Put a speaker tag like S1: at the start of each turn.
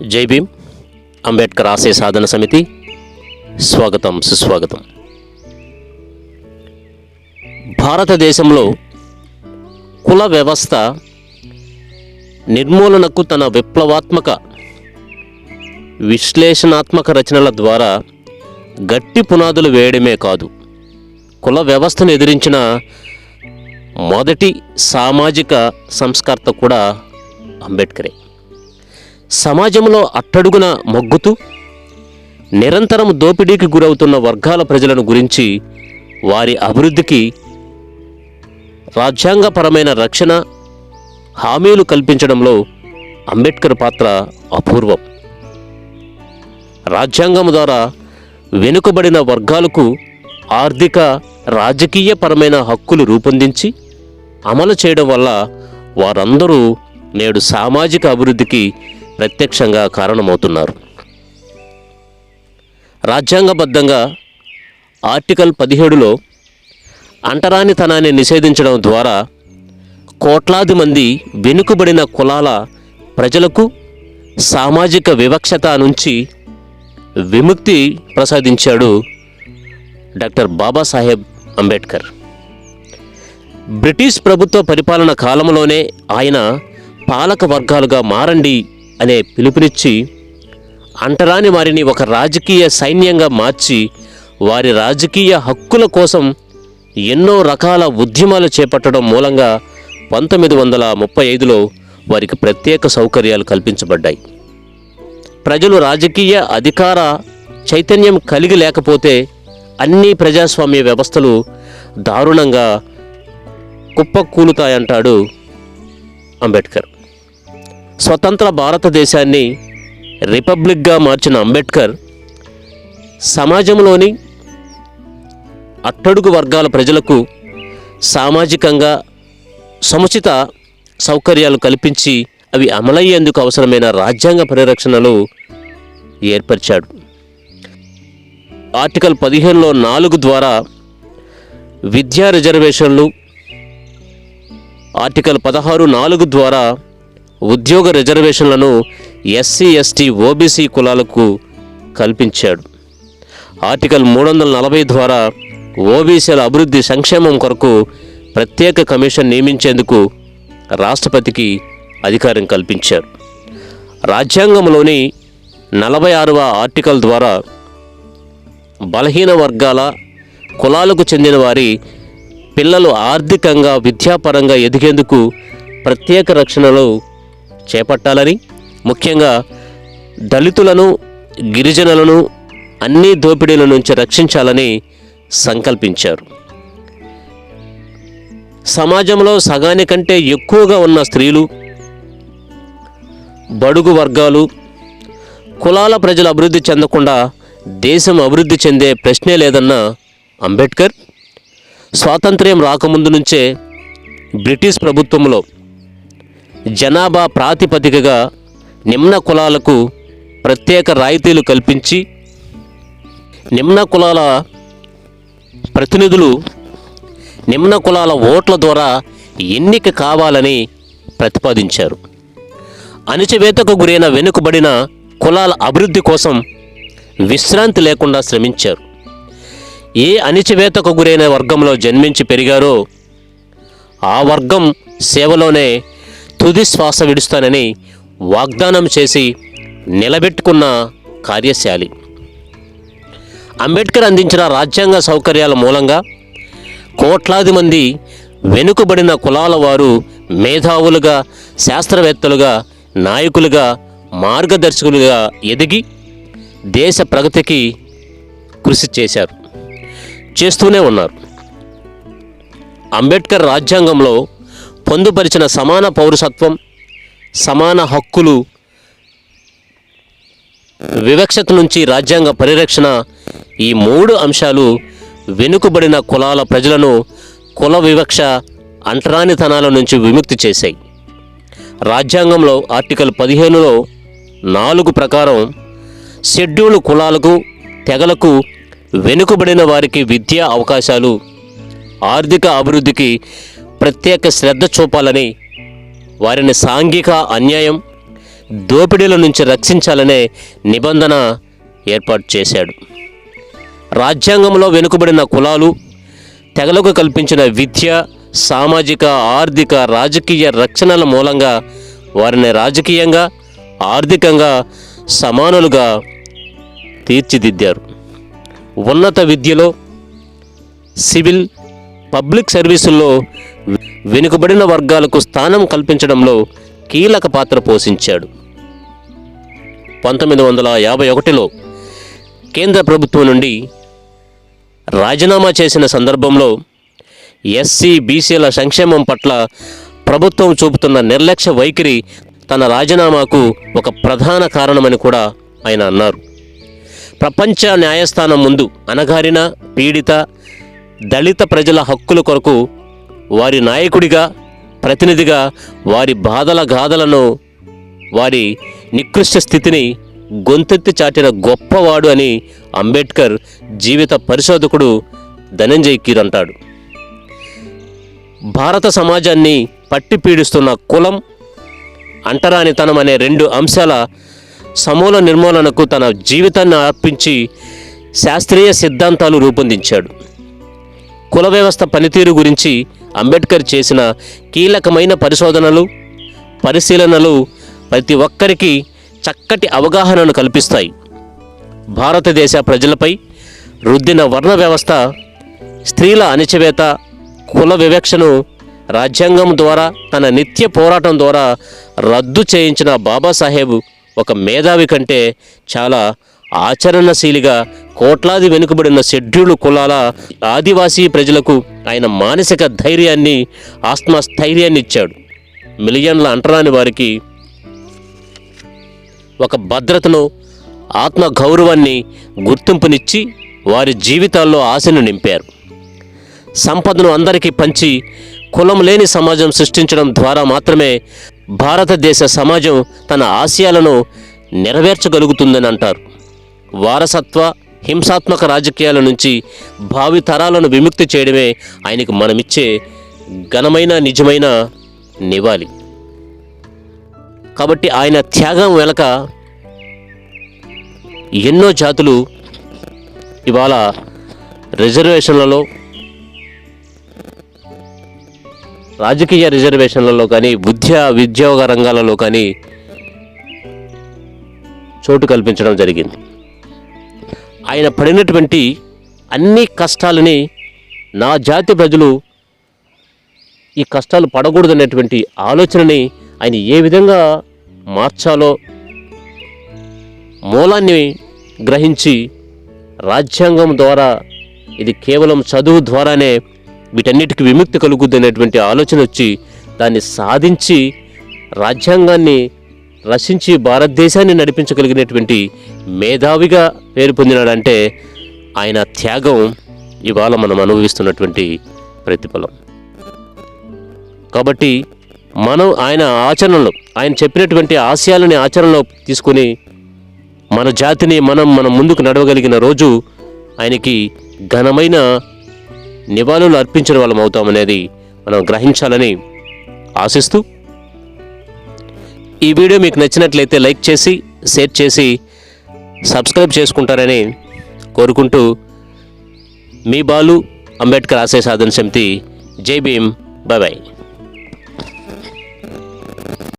S1: జై భీమ్. అంబేద్కర్ ఆశయ సాధన సమితి. స్వాగతం సుస్వాగతం. భారతదేశంలో కుల వ్యవస్థ నిర్మూలనకు తన విప్లవాత్మక విశ్లేషణాత్మక రచనల ద్వారా గట్టి పునాదులు వేయడమే కాదు కుల వ్యవస్థను ఎదిరించిన మొదటి సామాజిక సంస్కర్త కూడా అంబేద్కరే. సమాజంలో అట్టడుగున మొగ్గుతూ నిరంతరం దోపిడీకి గురవుతున్న వర్గాల ప్రజలను గురించి వారి అభివృద్ధికి రాజ్యాంగపరమైన రక్షణ హామీలు కల్పించడంలో అంబేద్కర్ పాత్ర అపూర్వం. రాజ్యాంగం ద్వారా వెనుకబడిన వర్గాలకు ఆర్థిక రాజకీయపరమైన హక్కులు రూపొందించి అమలు చేయడం వల్ల వారందరూ నేడు సామాజిక అభివృద్ధికి ప్రత్యక్షంగా కారణమవుతున్నారు. రాజ్యాంగబద్ధంగా ఆర్టికల్ పదిహేడులో అంటరానితనాన్ని నిషేధించడం ద్వారా కోట్లాది మంది వెనుకబడిన కులాల ప్రజలకు సామాజిక వివక్షత నుంచి విముక్తి ప్రసాదించాడు డాక్టర్ బాబాసాహెబ్ అంబేద్కర్. బ్రిటిష్ ప్రభుత్వ పరిపాలన కాలంలోనే ఆయన పాలక వర్గాలుగా మారండి అనే పిలుపునిచ్చి అంటరాని వారిని ఒక రాజకీయ సైన్యంగా మార్చి వారి రాజకీయ హక్కుల కోసం ఎన్నో రకాల ఉద్యమాలు చేపట్టడం మూలంగా పంతొమ్మిది వందల ముప్పై ఐదులో వారికి ప్రత్యేక సౌకర్యాలు కల్పించబడ్డాయి. ప్రజలు రాజకీయ అధికార చైతన్యం కలిగి లేకపోతే అన్ని ప్రజాస్వామ్య వ్యవస్థలు దారుణంగా కుప్పకూలుతాయంటాడు అంబేద్కర్. స్వతంత్ర భారతదేశాన్ని రిపబ్లిక్గా మార్చిన అంబేద్కర్ సమాజంలోని అట్టడుగు వర్గాల ప్రజలకు సామాజికంగా సముచిత సౌకర్యాలు కల్పించి అవి అమలయ్యేందుకు అవసరమైన రాజ్యాంగ పరిరక్షణలు ఏర్పరిచాడు. ఆర్టికల్ పదిహేనులో నాలుగు ద్వారా విద్యా రిజర్వేషన్లు ఆర్టికల్ పదహారు నాలుగు ద్వారా ఉద్యోగ రిజర్వేషన్లను ఎస్సీ ఎస్టీ ఓబీసీ కులాలకు కల్పించాడు. ఆర్టికల్ మూడు వందల నలభై ద్వారా ఓబీసీల అభివృద్ధి సంక్షేమం కొరకు ప్రత్యేక కమిషన్ నియమించేందుకు రాష్ట్రపతికి అధికారం కల్పించారు. రాజ్యాంగంలోని నలభై ఆరవ ఆర్టికల్ ద్వారా బలహీన వర్గాల కులాలకు చెందిన వారి పిల్లలు ఆర్థికంగా విద్యాపరంగా ఎదిగేందుకు ప్రత్యేక రక్షణలో చేపట్టాలని ముఖ్యంగా దళితులను గిరిజనులను అన్ని దోపిడీల నుంచి రక్షించాలని సంకల్పించారు. సమాజంలో సగానికంటే ఎక్కువగా ఉన్న స్త్రీలు బడుగు వర్గాలు కులాల ప్రజలు అభివృద్ధి చెందకుండా దేశం అభివృద్ధి చెందే ప్రశ్నే లేదన్న అంబేద్కర్ స్వాతంత్ర్యం రాకముందు నుంచే బ్రిటిష్ ప్రభుత్వంలో జనాభా ప్రాతిపదికగా నిమ్న కులాలకు ప్రత్యేక రాయితీలు కల్పించి నిమ్న కులాల ప్రతినిధులు నిమ్న కులాల ఓట్ల ద్వారా ఎన్నిక కావాలని ప్రతిపాదించారు. అణిచివేతకు గురైన వెనుకబడిన కులాల అభివృద్ధి కోసం విశ్రాంతి లేకుండా శ్రమించారు. ఏ అణిచివేతకు గురైన వర్గంలో జన్మించి పెరిగారో ఆ వర్గం సేవలోనే తుది శ్వాస విడుస్తానని వాగ్దానం చేసి నిలబెట్టుకున్న కార్యశాలి. అంబేద్కర్ అందించిన రాజ్యాంగ సౌకర్యాల మూలంగా కోట్లాది మంది వెనుకబడిన కులాల వారు మేధావులుగా శాస్త్రవేత్తలుగా నాయకులుగా మార్గదర్శకులుగా ఎదిగి దేశ ప్రగతికి కృషి చేశారు చేస్తూనే ఉన్నారు. అంబేద్కర్ రాజ్యాంగంలో పొందుపరిచిన సమాన పౌరసత్వం సమాన హక్కులు వివక్షత నుంచి రాజ్యాంగ పరిరక్షణ ఈ మూడు అంశాలు వెనుకబడిన కులాల ప్రజలను కుల వివక్ష అంటరానితనాల నుంచి విముక్తి చేశాయి. రాజ్యాంగంలో ఆర్టికల్ పదిహేనులో నాలుగు ప్రకారం షెడ్యూల్ కులాలకు తెగలకు వెనుకబడిన వారికి విద్యా అవకాశాలు ఆర్థిక అభివృద్ధికి ప్రత్యేక శ్రద్ధ చూపాలని వారిని సాంఘిక అన్యాయం దోపిడీల నుంచి రక్షించాలనే నిబంధన ఏర్పాటు చేశాడు. రాజ్యాంగంలో వెనుకబడిన కులాలు తెగలకు కల్పించిన విద్య సామాజిక ఆర్థిక రాజకీయ రక్షణల మూలంగా వారిని రాజకీయంగా ఆర్థికంగా సమానులుగా తీర్చిదిద్దారు. ఉన్నత విద్యలో సివిల్ పబ్లిక్ సర్వీసుల్లో వెనుకబడిన వర్గాలకు స్థానం కల్పించడంలో కీలక పాత్ర పోషించాడు. పంతొమ్మిది వందల యాభై ఒకటిలో కేంద్ర ప్రభుత్వం నుండి రాజీనామా చేసిన సందర్భంలో ఎస్సీ బీసీల సంక్షేమం పట్ల ప్రభుత్వం చూపుతున్న నిర్లక్ష్య వైఖరి తన రాజీనామాకు ఒక ప్రధాన కారణమని కూడా ఆయన అన్నారు. ప్రపంచ న్యాయస్థానం ముందు అణగారిన పీడిత దళిత ప్రజల హక్కుల కొరకు వారి నాయకుడిగా ప్రతినిధిగా వారి బాధల గాథలను వారి నికృష్ట స్థితిని గొంతెత్తి చాటిన గొప్పవాడు అని అంబేద్కర్ జీవిత పరిశోధకుడు ధనంజయ్ కీర్ అంటాడు. భారత సమాజాన్ని పట్టి పీడిస్తున్న కులం అంటరానితనం అనే రెండు అంశాల సమూల నిర్మూలనకు తన జీవితాన్ని అర్పించి శాస్త్రీయ సిద్ధాంతాలు రూపొందించాడు. కుల వ్యవస్థ పనితీరు గురించి అంబేద్కర్ చేసిన కీలకమైన పరిశోధనలు పరిశీలనలు ప్రతి ఒక్కరికి చక్కటి అవగాహనను కల్పిస్తాయి. భారతదేశ ప్రజలపై రుద్దిన వర్ణ వ్యవస్థ స్త్రీల అణచివేత కుల వివక్షను రాజ్యాంగం ద్వారా తన నిత్య పోరాటం ద్వారా రద్దు చేయించిన బాబాసాహెబ్ ఒక మేధావి కంటే చాలా ఆచరణశీలిగా కోట్లాది వెనుకబడిన షెడ్యూల్ కులాల ఆదివాసీ ప్రజలకు ఆయన మానసిక ధైర్యాన్ని ఆత్మస్థైర్యాన్ని ఇచ్చాడు మిలియన్ల అంటరాని వారికి ఒక భద్రతను ఆత్మ గౌరవాన్ని గుర్తింపునిచ్చి వారి జీవితాల్లో ఆశను నింపారు. సంపదను అందరికీ పంచి కులం లేని సమాజం సృష్టించడం ద్వారా మాత్రమే భారతదేశ సమాజం తన ఆశయాలను నెరవేర్చగలుగుతుందని అంటారు. వారసత్వ హింసాత్మక రాజకీయాల నుంచి భావి తరాలను విముక్తి చేయడమే ఆయనకు మనమిచ్చే ఘనమైన నిజమైన నివాళి. కాబట్టి ఆయన త్యాగం వెనక ఎన్నో జాతులు ఇవాళ రిజర్వేషన్లలో రాజకీయ రిజర్వేషన్లలో కానీ విద్యా ఉద్యోగ రంగాలలో కానీ చోటు కల్పించడం జరిగింది. ఆయన పడినటువంటి అన్ని కష్టాలని నా జాతి ప్రజలు ఈ కష్టాలు పడకూడదనేటువంటి ఆలోచనని ఆయన ఏ విధంగా మార్చాలో మూలాన్ని గ్రహించి రాజ్యాంగం ద్వారా ఇది కేవలం చదువు ద్వారానే వీటన్నిటికీ విముక్తి కలుగుద్ది అనేటువంటి ఆలోచన వచ్చి దాన్ని సాధించి రాజ్యాంగాన్ని రచించి భారతదేశాన్ని నడిపించగలిగినటువంటి మేధావిగా పేరు పొందినాడంటే ఆయన త్యాగం ఇవాళ మనం అనుభవిస్తున్నటువంటి ప్రతిఫలం. కాబట్టి మనం ఆయన ఆచరణలో ఆయన చెప్పినటువంటి ఆశయాలని ఆచరణలో తీసుకొని మన జాతిని మనం మనం ముందుకు నడవగలిగిన రోజు ఆయనకి ఘనమైన నివాళులు అర్పించిన వాళ్ళం అవుతామనేది మనం గ్రహించాలని ఆశిస్తూ ఈ వీడియో మీకు నచ్చినట్లయితే లైక్ చేసి షేర్ చేసి సబ్స్క్రైబ్ చేసుకుంటారని కోరుకుంటూ మీ బాలు అంబేద్కర్ ఆశయ సాధన సమితి. జై భీమ్. Bye bye